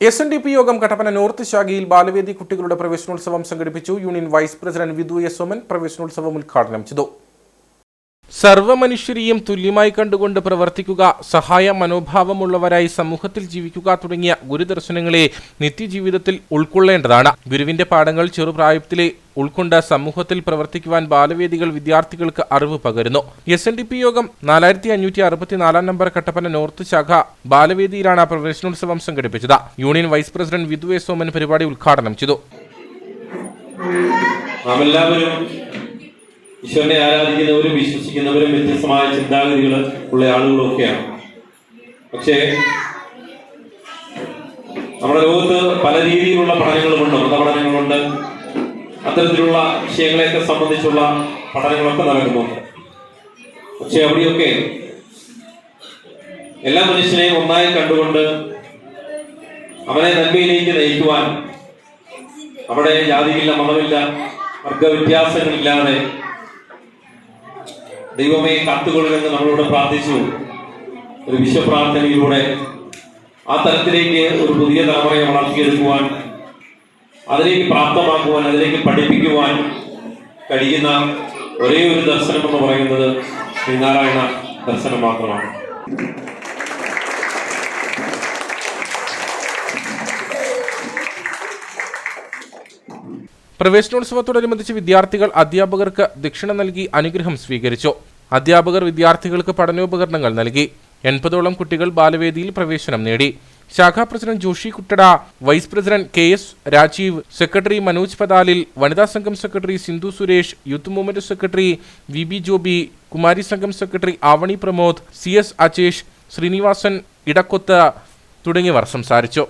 S N D P യോഗം Kattappana north ശാഖയിൽ ബാലവേദി കുട്ടികളുടെ പ്രവേശനോത്സവം സംഘടിപ്പിച്ചു. Union vice president Vidhu S Soman പ്രവേശനോത്സവം ഉദ്ഘാടനം ചെയ്തു. സർവമനുഷ്യരെയും തുല്യമായി കണ്ടുകൊണ്ട് പ്രവർത്തിക്കുക സഹായ മനോഭാവമുള്ളവരായി സമൂഹത്തിൽ ജീവിക്കുക തുടങ്ങിയ ഗുരുദർശനങ്ങളെ നിത്യജീവിതത്തിൽ ഉൾക്കൊള്ളേണ്ടതാണ്. ഗുരുവിന്റെ പാഠങ്ങൾ ചെറുപ്രായത്തിലെ ഉൾക്കൊണ്ട് സമൂഹത്തിൽ പ്രവർത്തിക്കുവാൻ ബാലവേദികൾ വിദ്യാർത്ഥികൾക്ക് അറിവ് പകരുന്നു. എസ് എൻ ഡി പി യോഗം നാലായിരത്തി അഞ്ഞൂറ്റി അറുപത്തിനാലാം നമ്പർ കട്ടപ്പന നോർത്ത് ശാഖ ബാലവേദിയിലാണ് പ്രവേശനോത്സവം സംഘടിപ്പിച്ചത്. Union vice president Vidhu Soman പരിപാടി ഉദ്ഘാടനം ചെയ്തു. ഈശ്വരനെ ആരാധിക്കുന്നവരും വിശ്വസിക്കുന്നവരും വ്യത്യസ്തമായ ചിന്താഗതികൾ ഉള്ള ആളുകളൊക്കെയാണ്. പക്ഷേ നമ്മുടെ ലോകത്ത് പല രീതിയിലുള്ള പഠനങ്ങളുമുണ്ട്. മതപഠനങ്ങളുണ്ട് അത്തരത്തിലുള്ള വിഷയങ്ങളെയൊക്കെ സംബന്ധിച്ചുള്ള പഠനങ്ങളൊക്കെ നടക്കുന്നുണ്ട്. പക്ഷെ അവിടെയൊക്കെ എല്ലാ മനുഷ്യനെയും ഒന്നായി കണ്ടുകൊണ്ട് അവനെ നന്മയിലേക്ക് നയിക്കുവാൻ അവിടെ ജാതിയില്ല മതമില്ല വർഗവ്യത്യാസങ്ങളില്ലാതെ ദൈവമേ കത്തുകൊള്ളുമെന്ന് നമ്മളോട് പ്രാർത്ഥിച്ചു. ഒരു വിശ്വപ്രാർത്ഥനയിലൂടെ ആ തലത്തിലേക്ക് ഒരു പുതിയ തലമുറയെ വളർത്തിയെടുക്കുവാൻ അതിലേക്ക് പ്രാപ്തമാക്കുവാൻ അതിലേക്ക് പഠിപ്പിക്കുവാൻ കഴിയുന്ന ഒരേ ഒരു ദർശനം എന്ന് പറയുന്നത് ശ്രീനാരായണ ദർശനം മാത്രമാണ്. പ്രവേശനോത്സവത്തോടനുബന്ധിച്ച് വിദ്യാർത്ഥികൾ അധ്യാപകർക്ക് ദക്ഷിണ നൽകി അനുഗ്രഹം സ്വീകരിച്ചു. അധ്യാപകർ വിദ്യാർത്ഥികൾക്ക് പഠനോപകരണങ്ങൾ നൽകി. എൺപതോളം കുട്ടികൾ ബാലവേദിയിൽ പ്രവേശനം നേടി. ശാഖാ president Joshi കുട്ടട vice president K S Rajeev secretary Manoj Pathalil വനിതാ സംഘം secretary Sindhu Suresh youth movement secretary V B Joby Kumari സംഘം secretary Avani Pramod C S Ajesh Srinivasan Edakkoth തുടങ്ങിയവർ സംസാരിച്ചു.